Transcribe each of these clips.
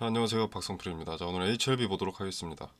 자, 안녕하세요. 박성필입니다. 자, 오늘 HLB 보도록 하겠습니다.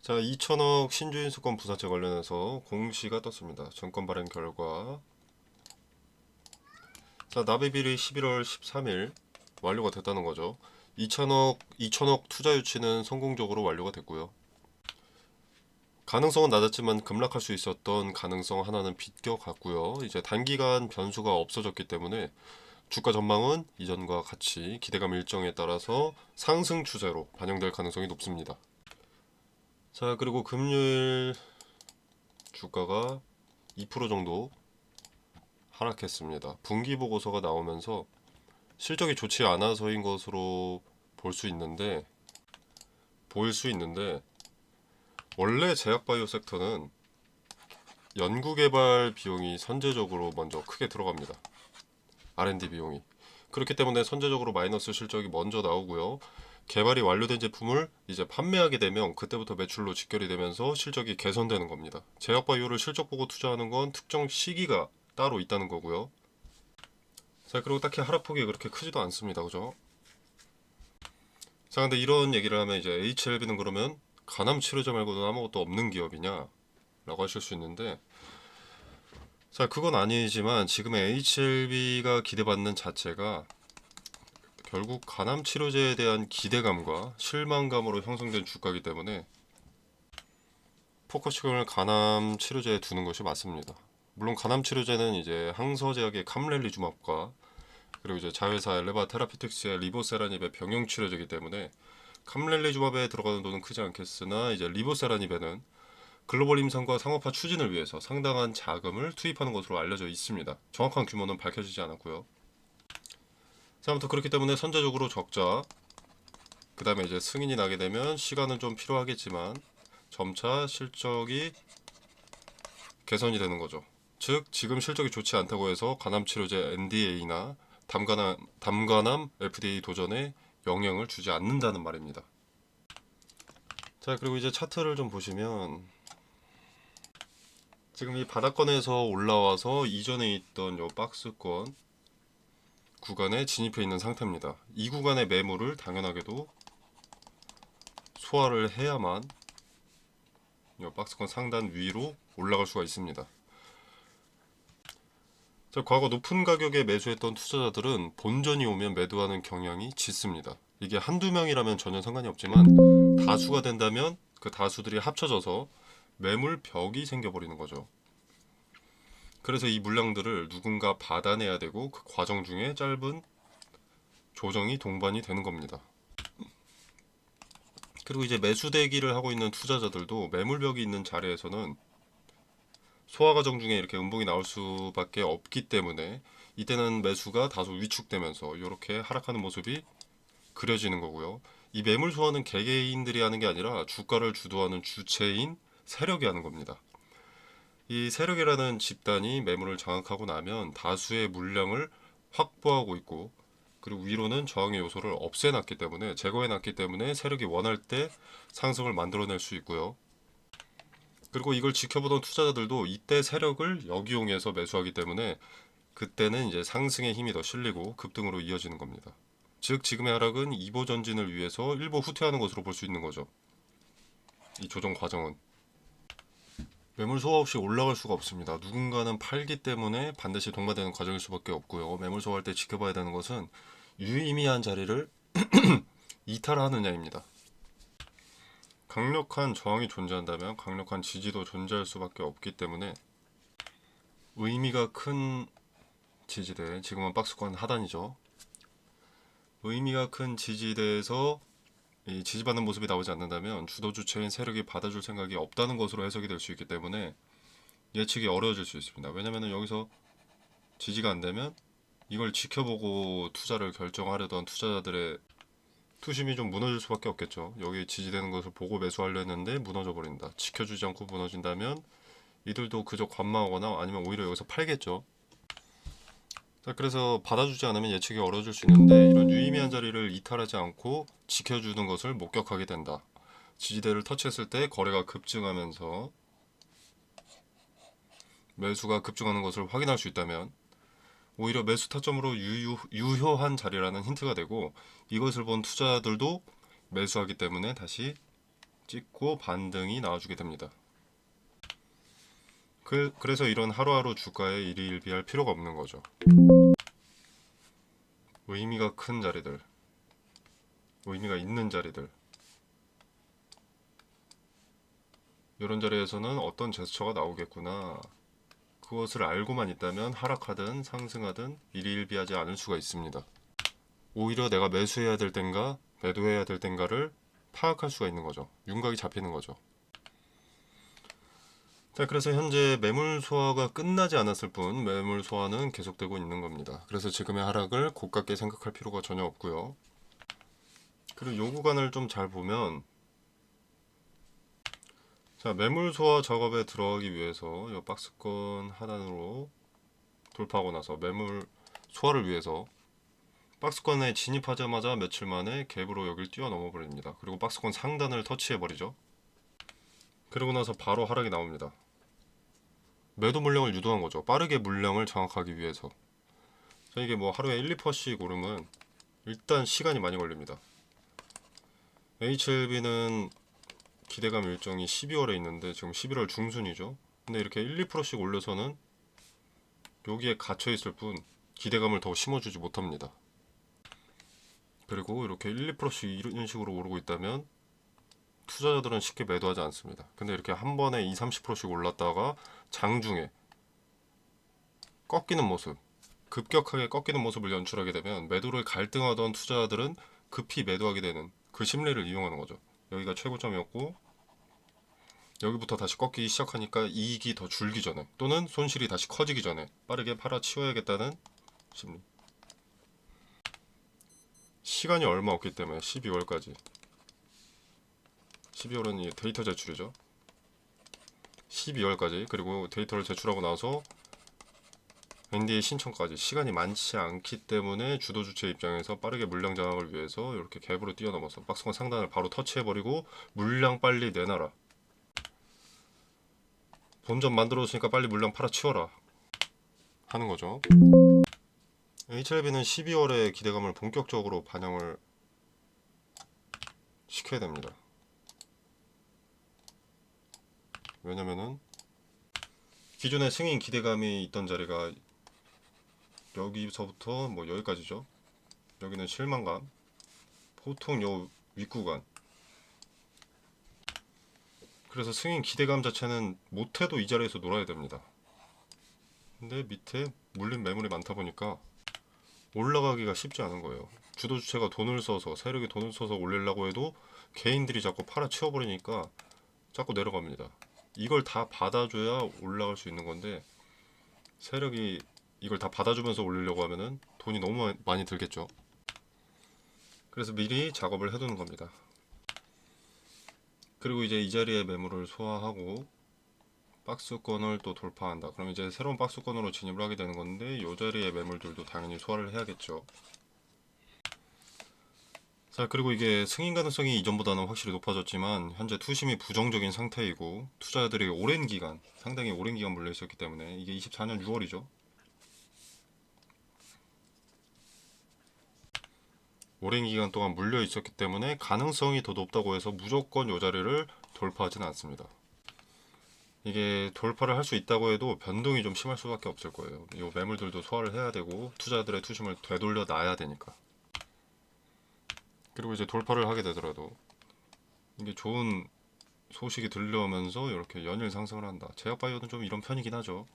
자, 2천억 신주인수권 부사채 관련해서 공시가 떴습니다. 증권 발행 결과 자, 납입일이 11월 13일 완료가 됐다는 거죠. 2천억 2천억 투자 유치는 성공적으로 완료가 됐고요. 가능성은 낮았지만 급락할 수 있었던 가능성 하나는 비껴갔고요. 이제 단기간 변수가 없어졌기 때문에 주가 전망은 이전과 같이 기대감 일정에 따라서 상승 추세로 반영될 가능성이 높습니다. 자, 그리고 금요일 주가가 2% 정도 하락했습니다. 분기 보고서가 나오면서 실적이 좋지 않아서인 것으로 볼 수 있는데 보일 수 있는데 원래 제약 바이오 섹터는 연구개발 비용이 선제적으로 먼저 크게 들어갑니다. R&D 비용이. 그렇기 때문에 선제적으로 마이너스 실적이 먼저 나오고요. 개발이 완료된 제품을 이제 판매하게 되면 그때부터 매출로 직결이 되면서 실적이 개선되는 겁니다. 제약바이오를 실적 보고 투자하는 건 특정 시기가 따로 있다는 거고요. 자, 그리고 딱히 하락폭이 그렇게 크지도 않습니다. 그죠? 자, 근데 이런 얘기를 하면 이제 HLB는 그러면 간암 치료제 말고는 아무것도 없는 기업이냐? 라고 하실 수 있는데 자, 그건 아니지만 지금의 HLB가 기대받는 자체가 결국 간암 치료제에 대한 기대감과 실망감으로 형성된 주가이기 때문에 포커싱을 간암 치료제에 두는 것이 맞습니다. 물론 간암 치료제는 이제 항서제약의 캄렐리주맙과 그리고 이제 자회사 엘레바 테라피틱스의 리보세라닙의 병용 치료제이기 때문에 캄렐리주맙에 들어가는 돈은 크지 않겠으나 이제 리보세라닙에는 글로벌 임상과 상업화 추진을 위해서 상당한 자금을 투입하는 것으로 알려져 있습니다. 정확한 규모는 밝혀지지 않았고요. 자, 아무튼 그렇기 때문에 선제적으로 적자, 그 다음에 이제 승인이 나게 되면 시간은 좀 필요하겠지만 점차 실적이 개선이 되는 거죠. 즉 지금 실적이 좋지 않다고 해서 간암 치료제 NDA나 담간암, 담간암 FDA 도전에 영향을 주지 않는다는 말입니다. 자 그리고 이제 차트를 좀 보시면 지금 이 바닥권에서 올라와서 이전에 있던 요 박스권 구간에 진입해 있는 상태입니다. 이 구간의 매물을 당연하게도 소화를 해야만 요 박스권 상단 위로 올라갈 수가 있습니다. 자, 과거 높은 가격에 매수했던 투자자들은 본전이 오면 매도하는 경향이 짙습니다. 이게 한두 명이라면 전혀 상관이 없지만 다수가 된다면 그 다수들이 합쳐져서 매물 벽이 생겨버리는 거죠. 그래서 이 물량들을 누군가 받아내야 되고 그 과정 중에 짧은 조정이 동반이 되는 겁니다. 그리고 이제 매수 대기를 하고 있는 투자자들도 매물벽이 있는 자리에서는 소화 과정 중에 이렇게 음봉이 나올 수밖에 없기 때문에 이때는 매수가 다소 위축되면서 이렇게 하락하는 모습이 그려지는 거고요. 이 매물 소화는 개개인들이 하는 게 아니라 주가를 주도하는 주체인 세력이 하는 겁니다. 이 세력이라는 집단이 매물을 장악하고 나면 다수의 물량을 확보하고 있고 그리고 위로는 저항의 요소를 없애놨기 때문에 제거해놨기 때문에 세력이 원할 때 상승을 만들어낼 수 있고요. 그리고 이걸 지켜보던 투자자들도 이때 세력을 역이용해서 매수하기 때문에 그때는 이제 상승의 힘이 더 실리고 급등으로 이어지는 겁니다. 즉 지금의 하락은 2보 전진을 위해서 1보 후퇴하는 것으로 볼 수 있는 거죠. 이 조정 과정은 매물 소화 없이 올라갈 수가 없습니다. 누군가는 팔기 때문에 반드시 동반되는 과정일 수밖에 없고요. 매물 소화할 때 지켜봐야 되는 것은 유의미한 자리를 이탈하느냐입니다. 강력한 저항이 존재한다면 강력한 지지도 존재할 수밖에 없기 때문에 의미가 큰 지지대, 지금은 박스권 하단이죠. 의미가 큰 지지대에서 이 지지받는 모습이 나오지 않는다면 주도 주체인 세력이 받아줄 생각이 없다는 것으로 해석이 될 수 있기 때문에 예측이 어려워질 수 있습니다. 왜냐하면 여기서 지지가 안 되면 이걸 지켜보고 투자를 결정하려던 투자자들의 투심이 좀 무너질 수밖에 없겠죠. 여기 지지되는 것을 보고 매수하려 했는데 무너져 버린다. 지켜주지 않고 무너진다면 이들도 그저 관망하거나 아니면 오히려 여기서 팔겠죠. 자, 그래서 받아주지 않으면 예측이 어려워질 수 있는데 이런 유의미한 자리를 이탈하지 않고 지켜주는 것을 목격하게 된다. 지지대를 터치했을 때 거래가 급증하면서 매수가 급증하는 것을 확인할 수 있다면 오히려 매수 타점으로 유유, 유효한 자리라는 힌트가 되고 이것을 본 투자자들도 매수하기 때문에 다시 찍고 반등이 나와주게 됩니다. 그, 그래서 이런 하루하루 주가에 일희일비할 필요가 없는 거죠. 의미가 큰 자리들, 의미가 있는 자리들. 이런 자리에서는 어떤 제스처가 나오겠구나. 그것을 알고만 있다면 하락하든 상승하든 일희일비하지 않을 수가 있습니다. 오히려 내가 매수해야 될 땐가 매도해야 될 땐가를 파악할 수가 있는 거죠. 윤곽이 잡히는 거죠. 자, 그래서 현재 매물 소화가 끝나지 않았을 뿐 매물 소화는 계속되고 있는 겁니다. 그래서 지금의 하락을 고깝게 생각할 필요가 전혀 없고요. 그리고 요 구간을 좀 잘 보면 자, 매물 소화 작업에 들어가기 위해서 이 박스권 하단으로 돌파하고 나서 매물 소화를 위해서 박스권에 진입하자마자 며칠 만에 갭으로 여길 뛰어넘어 버립니다. 그리고 박스권 상단을 터치해 버리죠. 그러고 나서 바로 하락이 나옵니다. 매도 물량을 유도한 거죠. 빠르게 물량을 장악하기 위해서. 자, 이게 뭐 하루에 1, 2%씩 오르면 일단 시간이 많이 걸립니다. HLB는 기대감 일정이 12월에 있는데 지금 11월 중순이죠. 근데 이렇게 1, 2%씩 올려서는 여기에 갇혀 있을 뿐 기대감을 더 심어주지 못합니다. 그리고 이렇게 1, 2%씩 이런 식으로 오르고 있다면 투자자들은 쉽게 매도하지 않습니다. 근데 이렇게 한 번에 2, 30%씩 올랐다가 장중에 꺾이는 모습, 급격하게 꺾이는 모습을 연출하게 되면 매도를 갈등하던 투자자들은 급히 매도하게 되는 그 심리를 이용하는 거죠. 여기가 최고점이었고 여기부터 다시 꺾이기 시작하니까 이익이 더 줄기 전에 또는 손실이 다시 커지기 전에 빠르게 팔아치워야겠다는 심리. 시간이 얼마 없기 때문에 12월까지 12월은 이 데이터 제출이죠. 12월까지 그리고 데이터를 제출하고 나서 NDA 신청까지 시간이 많지 않기 때문에 주도 주체 입장에서 빠르게 물량 장악을 위해서 이렇게 갭으로 뛰어넘어서 박스권 상단을 바로 터치해버리고 물량 빨리 내놔라. 본전 만들어줬으니까 빨리 물량 팔아치워라. 하는 거죠. HLB는 12월에 기대감을 본격적으로 반영을 시켜야 됩니다. 왜냐면은 기존에 승인 기대감이 있던 자리가 여기서부터 뭐 여기까지죠. 여기는 실망감. 보통 요 윗구간. 그래서 승인 기대감 자체는 못해도 이 자리에서 놀아야 됩니다. 근데 밑에 물린 매물이 많다 보니까 올라가기가 쉽지 않은 거예요. 주도 주체가 돈을 써서 세력이 돈을 써서 올리려고 해도 개인들이 자꾸 팔아 치워버리니까 자꾸 내려갑니다. 이걸 다 받아줘야 올라갈 수 있는 건데 세력이 이걸 다 받아주면서 올리려고 하면은 돈이 너무 많이 들겠죠. 그래서 미리 작업을 해두는 겁니다. 그리고 이제 이 자리에 매물을 소화하고 박스권을 또 돌파한다. 그럼 이제 새로운 박스권으로 진입을 하게 되는 건데 이 자리에 매물들도 당연히 소화를 해야겠죠. 자 그리고 이게 승인 가능성이 이전보다는 확실히 높아졌지만 현재 투심이 부정적인 상태이고 투자자들이 오랜 기간 상당히 오랜 기간 물려 있었기 때문에 이게 24년 6월이죠. 오랜 기간 동안 물려 있었기 때문에 가능성이 더 높다고 해서 무조건 이 자리를 돌파하지는 않습니다. 이게 돌파를 할 수 있다고 해도 변동이 좀 심할 수밖에 없을 거예요. 이 매물들도 소화를 해야 되고 투자들의 투심을 되돌려 놔야 되니까. 그리고 이제 돌파를 하게 되더라도 이게 좋은 소식이 들려오면서 이렇게 연일 상승을 한다. 제약 바이오는 좀 이런 편이긴 하죠.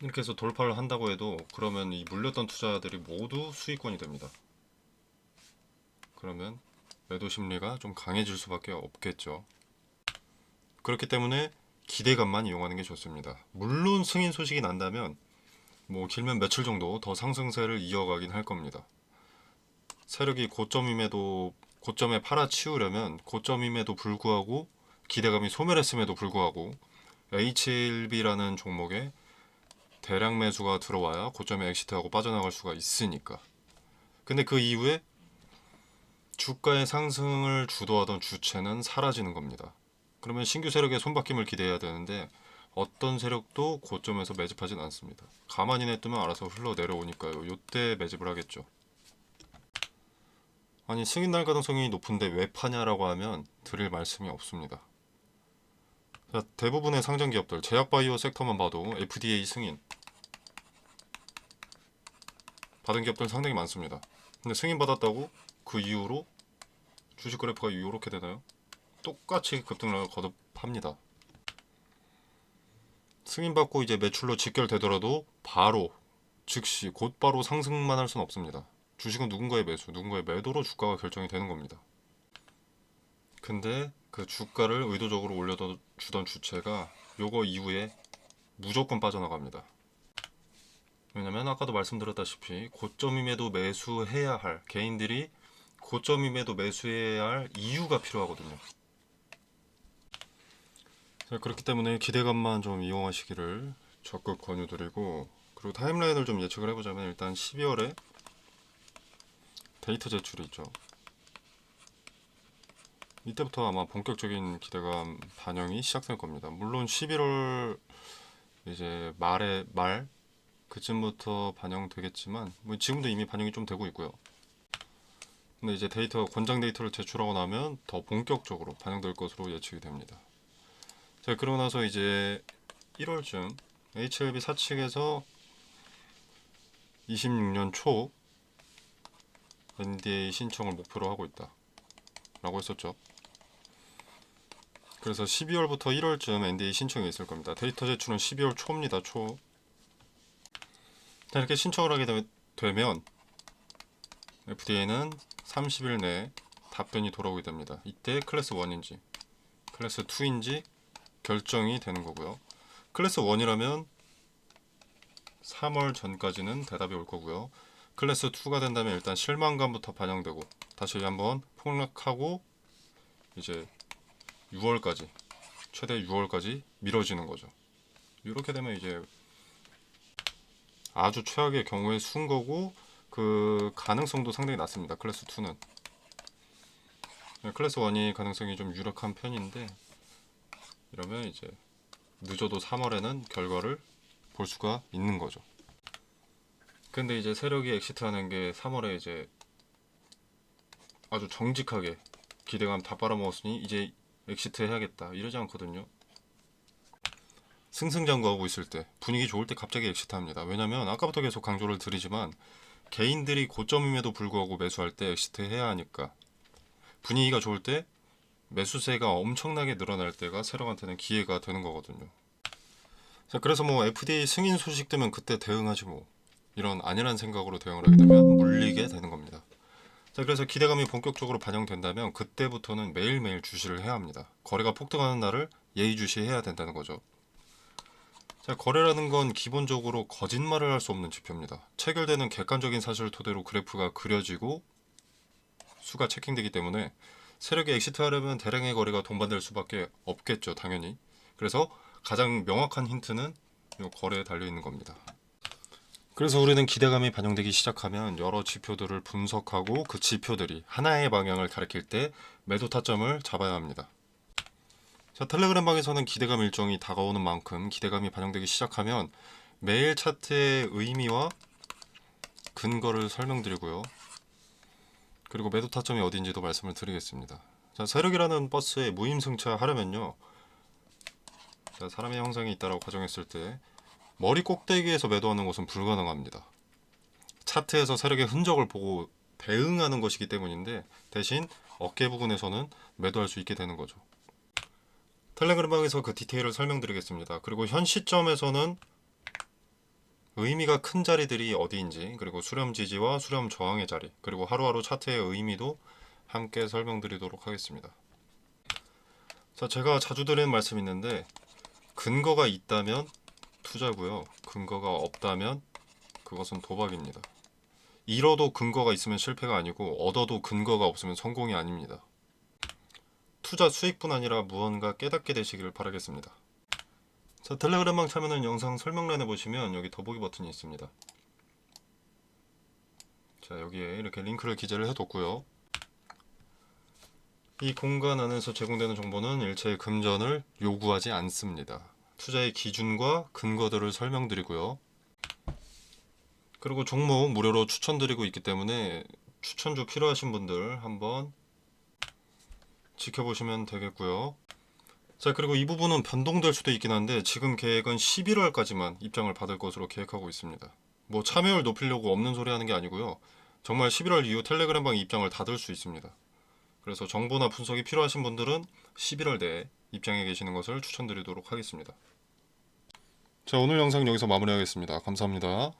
이렇게 해서 돌파를 한다고 해도 그러면 이 물렸던 투자들이 모두 수익권이 됩니다. 그러면 매도 심리가 좀 강해질 수밖에 없겠죠. 그렇기 때문에 기대감만 이용하는 게 좋습니다. 물론 승인 소식이 난다면 뭐 길면 며칠 정도 더 상승세를 이어가긴 할 겁니다. 세력이 고점임에도 고점에 팔아치우려면 고점임에도 불구하고 기대감이 소멸했음에도 불구하고 HLB라는 종목에 대량 매수가 들어와야 고점에 엑시트하고 빠져나갈 수가 있으니까. 근데 그 이후에 주가의 상승을 주도하던 주체는 사라지는 겁니다. 그러면 신규 세력의 손바뀜을 기대해야 되는데 어떤 세력도 고점에서 매집하진 않습니다. 가만히 냅두면 알아서 흘러 내려오니까요. 요때 매집을 하겠죠. 아니 승인 날 가능성이 높은데 왜 파냐라고 하면 드릴 말씀이 없습니다. 자, 대부분의 상장 기업들 제약 바이오 섹터만 봐도 FDA 승인 받은 기업들 상당히 많습니다. 근데 승인 받았다고 그 이후로 주식 그래프가 이렇게 되나요? 똑같이 급등락을 거듭합니다. 승인 받고 이제 매출로 직결되더라도 바로 즉시 곧바로 상승만 할 수는 없습니다. 주식은 누군가의 매수, 누군가의 매도로 주가가 결정이 되는 겁니다. 근데 그 주가를 의도적으로 올려주던 주체가 요거 이후에 무조건 빠져나갑니다. 왜냐면 아까도 말씀드렸다시피 고점임에도 매수해야 할 개인들이 고점임에도 매수해야 할 이유가 필요하거든요. 자, 그렇기 때문에 기대감만 좀 이용하시기를 적극 권유드리고 그리고 타임라인을 좀 예측을 해보자면 일단 12월에 데이터 제출이 있죠. 이때부터 아마 본격적인 기대감 반영이 시작될 겁니다. 물론 11월 이제 말에 말 그쯤부터 반영되겠지만 뭐 지금도 이미 반영이 좀 되고 있고요. 근데 이제 데이터 권장 데이터를 제출하고 나면 더 본격적으로 반영될 것으로 예측이 됩니다. 자 그러고 나서 이제 1월쯤 HLB 사측에서 26년 초 NDA 신청을 목표로 하고 있다. 라고 했었죠. 그래서 12월부터 1월쯤 NDA 신청이 있을 겁니다. 데이터 제출은 12월 초입니다. 초. 자, 이렇게 신청을 하게 되- 되면 FDA는 30일 내에 답변이 돌아오게 됩니다. 이때 클래스 1인지 클래스 2인지 결정이 되는 거고요. 클래스 1이라면 3월 전까지는 대답이 올 거고요. 클래스 2가 된다면 일단 실망감부터 반영되고 다시 한번 폭락하고 이제 6월까지 최대 6월까지 미뤄지는 거죠. 이렇게 되면 이제 아주 최악의 경우에 순 거고 그 가능성도 상당히 낮습니다. 클래스 2는 클래스 1이 가능성이 좀 유력한 편인데 이러면 이제 늦어도 3월에는 결과를 볼 수가 있는 거죠. 근데 이제 세력이 엑시트하는 게 3월에 이제 아주 정직하게 기대감 다 빨아먹었으니 이제 엑시트 해야겠다 이러지 않거든요. 승승장구하고 있을 때 분위기 좋을 때 갑자기 엑시트합니다. 왜냐면 아까부터 계속 강조를 드리지만 개인들이 고점임에도 불구하고 매수할 때 엑시트 해야 하니까 분위기가 좋을 때 매수세가 엄청나게 늘어날 때가 세력한테는 기회가 되는 거거든요. 자 그래서 뭐 FDA 승인 소식 되면 그때 대응하지 뭐 이런 안일한 생각으로 대응을 하게 되면 물리게 되는 겁니다. 자, 그래서 기대감이 본격적으로 반영된다면 그때부터는 매일매일 주시를 해야 합니다. 거래가 폭등하는 날을 예의주시해야 된다는 거죠. 자, 거래라는 건 기본적으로 거짓말을 할 수 없는 지표입니다. 체결되는 객관적인 사실을 토대로 그래프가 그려지고 수가 체킹되기 때문에 세력이 엑시트하려면 대량의 거래가 동반될 수밖에 없겠죠, 당연히. 그래서 가장 명확한 힌트는 이 거래에 달려 있는 겁니다. 그래서 우리는 기대감이 반영되기 시작하면 여러 지표들을 분석하고 그 지표들이 하나의 방향을 가리킬 때 매도 타점을 잡아야 합니다. 자, 텔레그램 방에서는 기대감 일정이 다가오는 만큼 기대감이 반영되기 시작하면 매일 차트의 의미와 근거를 설명드리고요. 그리고 매도 타점이 어딘지도 말씀을 드리겠습니다. 자, 세력이라는 버스에 무임승차 하려면요. 자, 사람의 형상이 있다라고 가정했을 때 머리 꼭대기에서 매도하는 것은 불가능합니다. 차트에서 세력의 흔적을 보고 대응하는 것이기 때문인데 대신 어깨 부분에서는 매도할 수 있게 되는 거죠. 텔레그램방에서 그 디테일을 설명드리겠습니다. 그리고 현 시점에서는 의미가 큰 자리들이 어디인지 그리고 수렴 지지와 수렴 저항의 자리 그리고 하루하루 차트의 의미도 함께 설명드리도록 하겠습니다. 자, 제가 자주 드리는 말씀이 있는데 근거가 있다면 투자고요. 근거가 없다면 그것은 도박입니다. 잃어도 근거가 있으면 실패가 아니고 얻어도 근거가 없으면 성공이 아닙니다. 투자 수익뿐 아니라 무언가 깨닫게 되시기를 바라겠습니다. 자, 텔레그램방 참여는 영상 설명란에 보시면 여기 더보기 버튼이 있습니다. 자, 여기에 이렇게 링크를 기재를 해뒀고요. 이 공간 안에서 제공되는 정보는 일체의 금전을 요구하지 않습니다. 투자의 기준과 근거들을 설명드리고요. 그리고 종목 무료로 추천드리고 있기 때문에 추천주 필요하신 분들 한번 지켜보시면 되겠고요. 자, 그리고 이 부분은 변동될 수도 있긴 한데 지금 계획은 11월까지만 입장을 받을 것으로 계획하고 있습니다. 뭐 참여율 높이려고 없는 소리 하는 게 아니고요. 정말 11월 이후 텔레그램방 입장을 닫을 수 있습니다. 그래서 정보나 분석이 필요하신 분들은 11월 내에 입장해 계시는 것을 추천드리도록 하겠습니다. 자, 오늘 영상 여기서 마무리하겠습니다. 감사합니다.